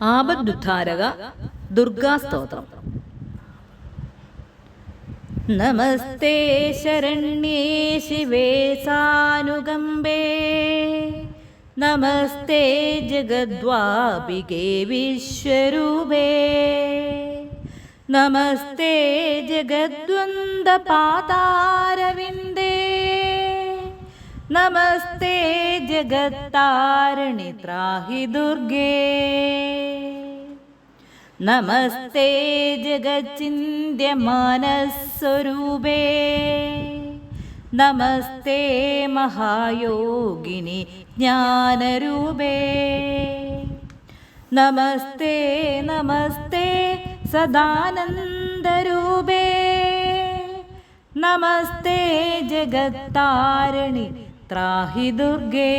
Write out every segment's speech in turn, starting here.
ആപദ്ുദ്ധാരക ദുർഗാസ്തോത്രം നമസ്തേ ശരണ്യേ ശിവേ സാനുകമ്പേ. നമസ്തേ ജഗദ്വാപികേ വിശ്വരൂപേ. നമസ്തേ ജഗദ്വന്ദപാതാരവിന്ദേ നമസ്തേ ജഗത്താരിണി ത്രാഹി ദുർഗേ. നമസ്തേ ജഗച്ചിന്യമാനസ്വരൂപേ നമസ്തേ മഹായോഗിനി ജ്ഞാനരൂപേ. നമസ്തേ നമസ്തേ സദാനന്ദരൂപേ. നമസ്തേ ജഗത്താരിണി त्राहि दुर्गे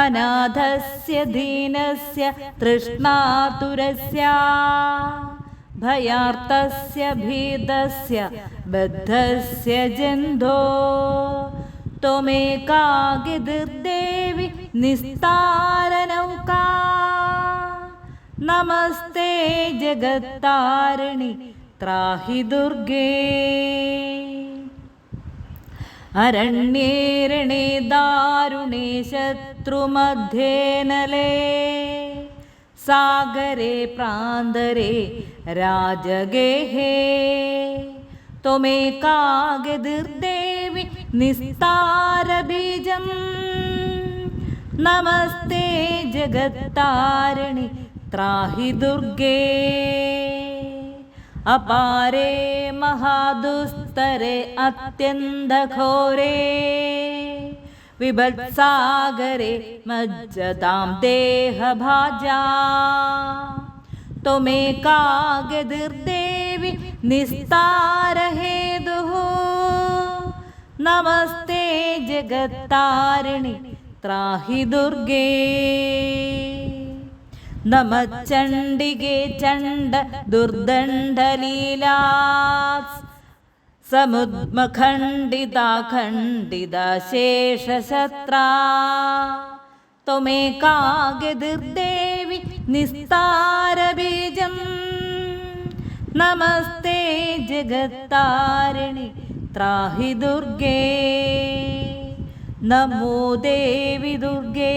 अनाथस्य दीनस्य तृष्णातुरस्य भयार्तस्य भीतस्य बद्धस्य जन्धो त्वमेकागिदुर्देवि निस्तारनौका। नमस्ते जगत्तारिणि त्राहि दुर्गे അരണ്യേരണേ ദാരുണേ ശത്രുമധ്യേനലേ. സാഗരേ പ്രാന്തരേ രാജഗേഹേ. नमस्ते നിസ്താരബീജം. നമസ്തേ दुर्गे ത്രാഹി ദുർഗേ. അപാരേ മഹാദുസ്തരേ അത്യന്തഘോരേ. വിഭത്സാഗരേ മജ്ജതാം ദേഹഭാജാ. ത്വമേകാഗതിർദേവി नमस्ते നമസ്തേ ജഗത്താരിണി ത്രാഹി ദുർഗേ. നമച്ചണ്ഡികേ ചണ്ഡ ദുർദണ്ഡലീലാ സമുദ്മഖണ്ഡിതാ ഖണ്ഡിത ശേഷശത്രാ. ത്വമേകാഗതിർദേവി നിസ്താരബീജം. നമസ്തേ ജഗത്താരിണി ത്രാഹി ദുർഗേ. നമോ ദേവി ദുർഗേ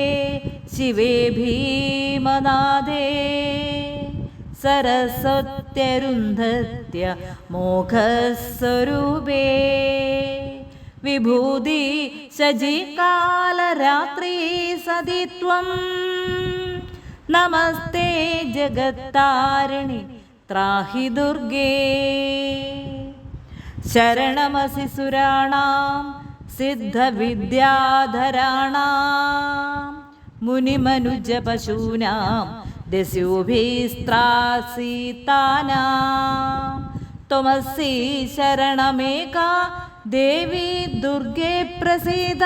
സരസ്വത്യരുന്ധത്യ മോഘസ്വരൂപേ. വിഭൂതി ശജികാലരാത്രി സതിത്വം നമസ്തേ ജഗത്താരിണി ത്രാഹി ദുർഗേ. ശരണമസി സുരാണാം സിദ്ധവിദ്യാധരാണാം മുനിമനുജപശൂനാം ദസ്യൂഭിസ്ത്രാസീതാനാം शरणमेका ശരണമേകാ दुर्गे ദുർഗേ പ്രസീദ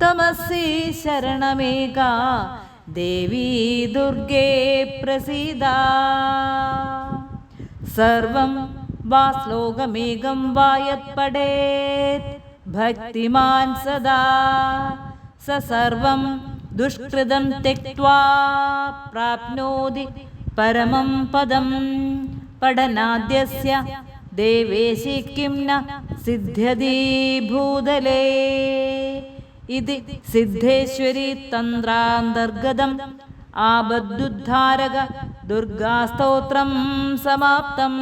शरणमेका ശരണമേകാ दुर्गे ദുർഗേ പ്രസീദ സർവം വാ ശ്ലോകമേകം വായത്പടേത് ഭക്തിമാൻ സദാ. സ സർവം ദുഷ്കൃതം തെക്വാ പ്രാപ്നോതി പരമം പദം. പഠനാദ്യസ്യ ദേവേശി കിം ന സിദ്ധ്യതി ഭൂതലേ. ഇത് സിദ്ധേശ്വരി തന്ത്രാന്തർഗതം. ആബദ്ധുദ്ധാരക ദുർഗാസ്തോത്രം സമാപ്തം.